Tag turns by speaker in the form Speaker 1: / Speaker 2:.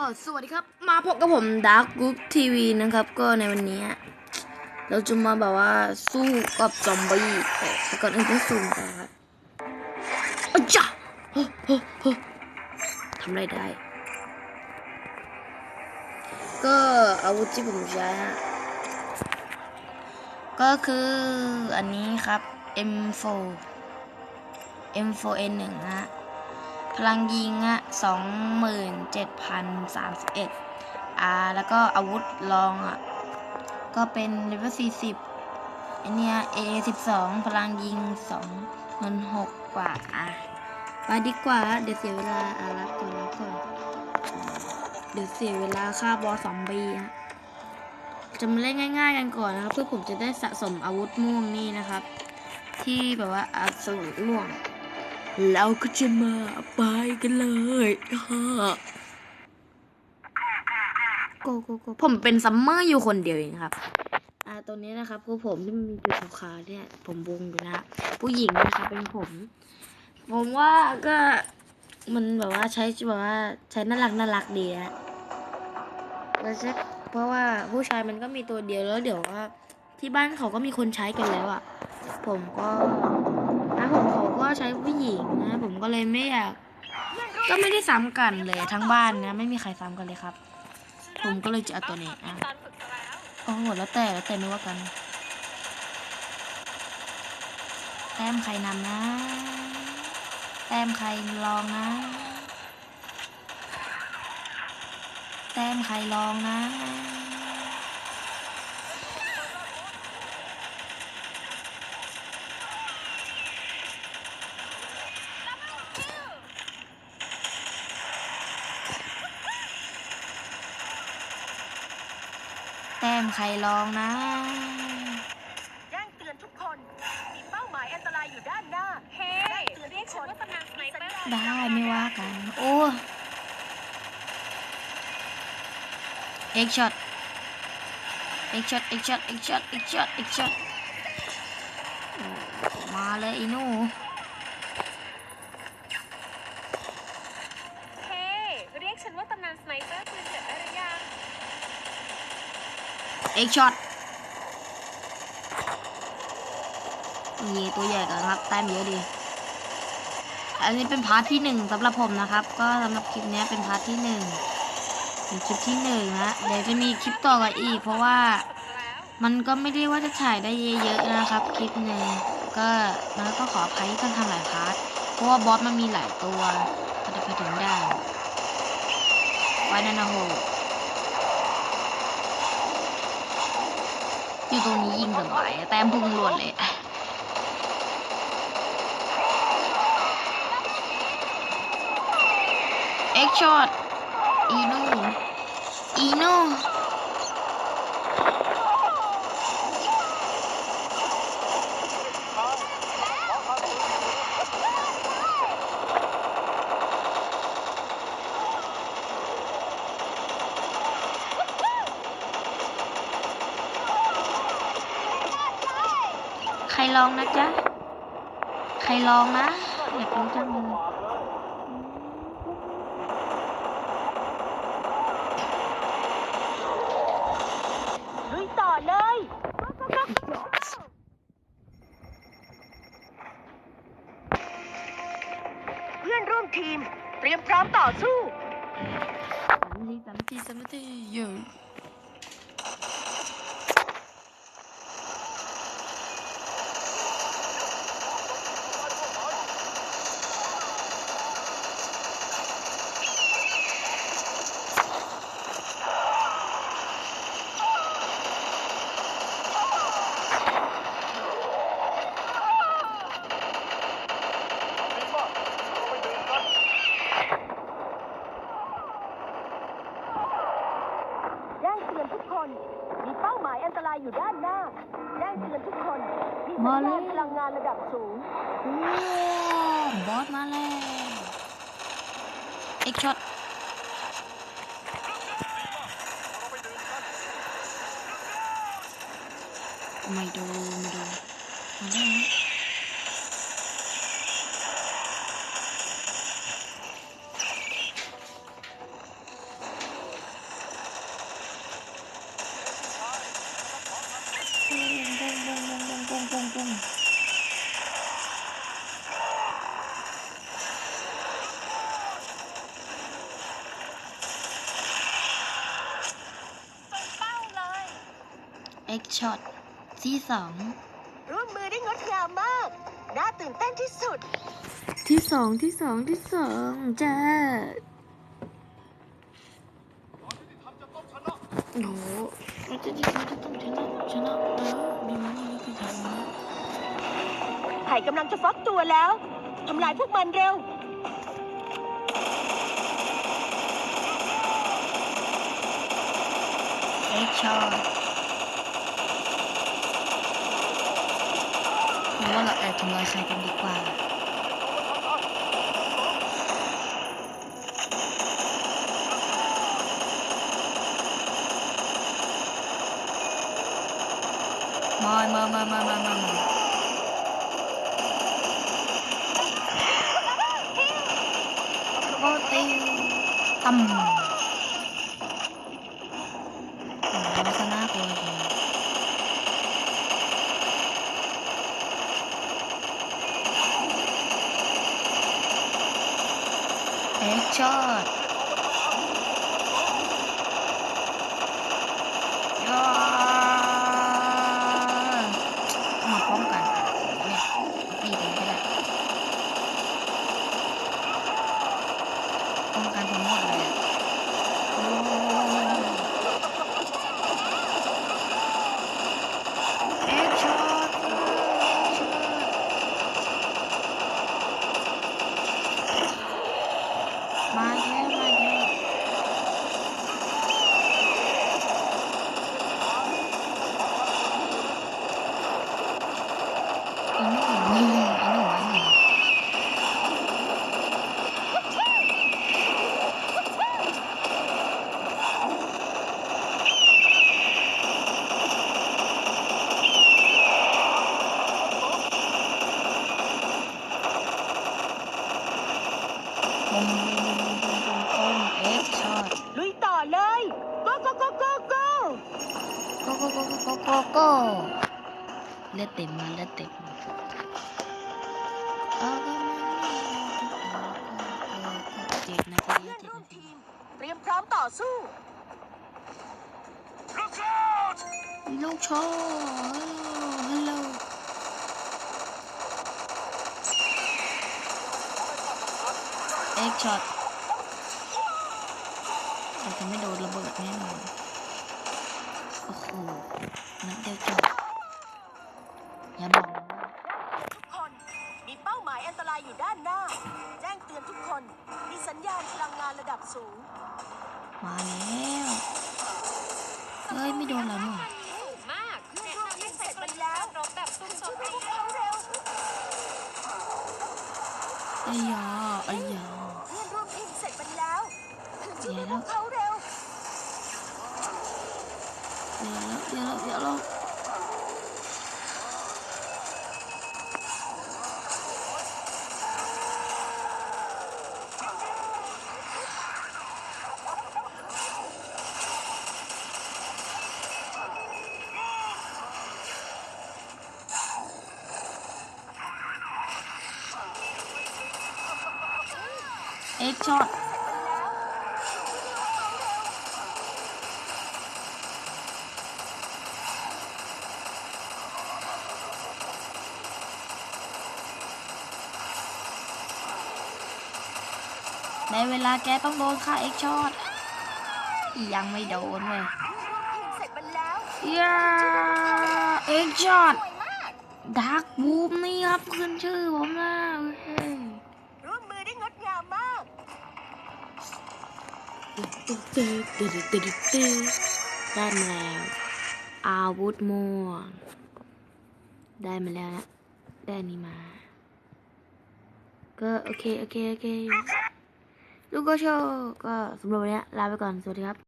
Speaker 1: ก็สวัสดีครับ มาพบกับผมดาร์กบุ๊กทีวีนะครับ ก็ในวันนี้ เราจะมาแบบว่าสู้กับซอมบี้แต่ก่อนอื่นต้องซูมก่อนครับอ้จ้ะโอ้โหทำอะไรได้ ก็อาวุธที่ผมใช้ฮะ ก็คืออันนี้ครับ M4 M4N1 ฮะ พลังยิงอะสองหมื่นเจ็ดพันสามสิบเอ็ดอ่าแล้วก็อาวุธรองอะก็เป็นเลเวลสี่สิบอันเนี้ย A สิบสองพลังยิงสองหมื่นหกกว่าอะไปดีกว่า เดี๋ยวเสียเวลาอะรับก่อนรับก่อนเดี๋ยวเสียเวลาฆ่าบอสซอมบี้ฮะจะมาเล่นง่าย ๆ กันก่อนนะครับ เพื่อผมจะได้สะสมอาวุธม่วงนี่นะครับ ที่แบบว่าอาสรุม่วง เราก็จะมาไปกันเลยฮ่าโกโกโกผมเป็นซัมเมอร์อยู่คนเดียวเองครับ อ่าตัวนี้นะครับคือผมที่มันมีจุดขาวๆเนี่ย ผมวงอยู่นะผู้หญิงนะครับเป็นผม ผมว่าก็มันแบบว่าใช้แบบว่าใช้น่ารักน่ารักดีนะแล้วใช่เพราะว่าผู้ชายมันก็มีตัวเดียวแล้วเดี๋ยวว่า ที่บ้านเขาก็มีคนใช้กันแล้วอะ ผมก็นะผมเขาก็ ใช้ผู้หญิงนะผมก็เลยไม่อยาก ก็ไม่ได้ซ้ำกันเลยทั้งบ้านนะ ไม่มีใครซ้ำกันเลยครับ ผมก็เลยจะเอาตัวนี้อะโอ้โหแล้วแต่แล้วแต่ไม่ว่ากัน แต้มใครนำนะ แต้มใครลองนะ แต้มใครลองนะ แต้มใครลองนะ
Speaker 2: แจ้งเตือนทุกคน มีเป้าหมายอันตรายอยู่ด้านหน้าเฮ้เรียกฉันว่าตำนานสไนเปอร์
Speaker 1: ได้ไม่ว่ากัน โอ้เอ็กช็อตเอ็กช็อตเอ็กช็อตเอ็กช็อตเอ็กช็อตเอ็กช็อตมาเลยอีหนู
Speaker 2: เฮ้เรียกฉันว่าตำนานสไนเปอร์ปืนเถื่อนได้หรือยัง
Speaker 1: เอ็กช็อตนี่ตัวใหญ่กันครับแต้มเยอะดี อันนี้เป็นพาร์ทที่หนึ่งสำหรับผมนะครับ ก็สำหรับคลิปนี้เป็นพาร์ทที่หนึ่งเป็นคลิปที่หนึ่งนะเดี๋ยวจะมีคลิปต่อกันอีก เพราะว่ามันก็ไม่ได้ว่าจะถ่ายได้เยอะๆนะครับ คลิปหนึ่งก็มันก็ขออภัยที่ต้องทำหลายพาร์ทเพราะว่าบอสมันมีหลายตัวก็จะไปถึงได้ไว้นั่นนะโห อยู่ตรงนี้ยิงสบายแต้มพุ่งรวดเลยเอ็กช็อตอีโน่อีโน่ ใครล องนะจ๊ะ ใครลองนะ อยากรู้จังเลย
Speaker 2: ลุยต่อเลย เพื่อนร่วมทีม เตรียมพร้อมต่อสู้
Speaker 1: สามทีสามทีสามทีเยอะ
Speaker 2: แจ้งเตือนทุกคน มีเป้าหมายอันตรายอยู่ด้านหน้าแจ้งเตือนทุกคนมีสัญ
Speaker 1: มาเล
Speaker 2: ญายณพลังงานระดับสูง
Speaker 1: ว้าวบอสมาแล้วเอ็กช็อตไม่ดูไม่ดูมาได้ไ X shot ที่สอง
Speaker 2: ร่วมมือได้งดงามมาก น่าตื่นเต้นที่สุด
Speaker 1: ที่สองที่สองที่สองจ้าโอ้โหเราจะที่เราจะต้องชนะชนะแล้วมีมันนี่คือทางนะ
Speaker 2: ไข่กำลังจะฟักตัวแล้ว ทำลายพวกมันเร็ว
Speaker 1: เอ็กชอตหรือ ว่าเราแอบทำลายใครกันดีกว่ามามามามามามามาโอ้ติวตั้ม เอ็กช็อตยอมาพร้อมกันเนี่ยตีกันก็ได้ป้องกันทั้งหมดเลยอะโอ้เอ็กช็อตมาแย่มาแย่ ไอ้หนูไอ้หนูไอ้หนูไอ้หนูปุ้มปุ้มปุ้มปุ้มปุ้มปุ้มเอ็กช็อต
Speaker 2: ลุยต่อเลย go go go go go
Speaker 1: โกโกโกโกโกโกโก เต็มมาเลือดเต็มเจ็ดนาที
Speaker 2: เจ็
Speaker 1: ดนาที
Speaker 2: มเตรียมพร้อมต่อสู้
Speaker 1: ลูกโชว์ฮัลโหลเอ็กช็อตแต่จะไม่โดนระเบิดแน่นอน โอ้โห นัดเดียวจบ อย่าบอก
Speaker 2: ทุกคนมีเป้าหมายอันตรายอยู่ด้านหน้า แจ้งเตือนทุกคน มีสัญญาณพลังงานระดับสูง
Speaker 1: มาแล้วเฮ้ยไม่โดนแล้วนี่หว่า
Speaker 2: สูงมากเพื่อนร่วมทีมเสร็จมันแล้วรบแบบซุ่มซ่อนพวกเร็ว
Speaker 1: ไอ้ยาไอ้ยา
Speaker 2: เพื่อนร่วมทีมเสร็จมันแล้วถึงช่วย
Speaker 1: แย่
Speaker 2: พ
Speaker 1: ว
Speaker 2: กเขาเร็ว
Speaker 1: เดี๋ยวแล้วเดี๋ยวแล้วเดี๋ยวแล้ว อ็กช็อตในเวลาแกต้องโดนค่าเอ็กช็อตยังไม่โดนเลย
Speaker 2: ทีมเสร็จมันแล้ว
Speaker 1: ยาเอ็กช็อต
Speaker 2: สวยมาก
Speaker 1: ดักบูมนี่ครับขึ้นชื่อผมนะเฮ้ย
Speaker 2: ร่ว ได้มา
Speaker 1: แล้ว อาวุธม่วง ได้มาแล้วนะ ได้นนี้มา ก็โอเค โอเค โอเค ลูกก็โชว์ก็สำหรับวันนี้ลาไปก่อน สวัสดีครับ